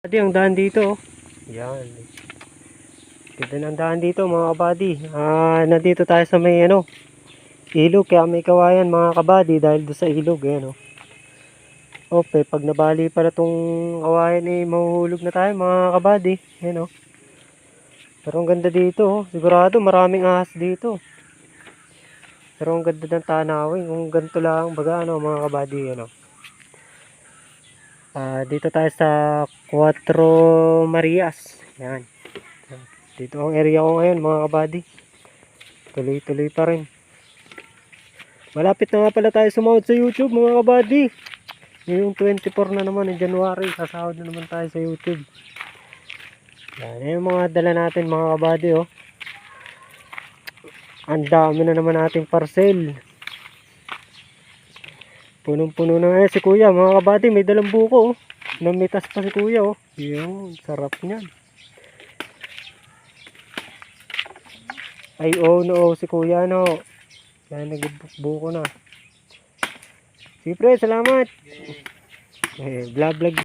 Buddy, ang daan dito. oh. Yan. Ganda ng daan dito mga kabady. Ah, nandito tayo sa may ano, ilog. Kaya may kawayan mga kabady dahil doon sa ilog. Ayan, oh. Ope, pag nabali pala tong kawayan eh, mahuhulog na tayo mga kabady. Ayan, oh. Pero ang ganda dito, oh. Sigurado maraming ahas dito. Pero ang ganda ng tanawin. Kung ganito lang, baga ano mga kabady, ano. Ah, dito tayo sa Cuatro Marias. Yan. Dito ang area ko ngayon mga kabady. Tuloy-tuloy pa rin. Malapit na nga pala tayo sumahod sa YouTube mga kabady. Ngayong 24 na naman ng January. Sasahod na naman tayo sa YouTube. Yan. Yan yung mga dala natin mga kabady oh. Ang dami na naman nating parcel. Punong-puno na ngayon si kuya. Mga kabady, may dalang buko. Oh. Namitas pa si kuya. Oh. Yun, sarap niyan. Ay, oh, no, si kuya, no. Yan, nagbuko na. Sige, pre, salamat. Eh, vlog, vlog.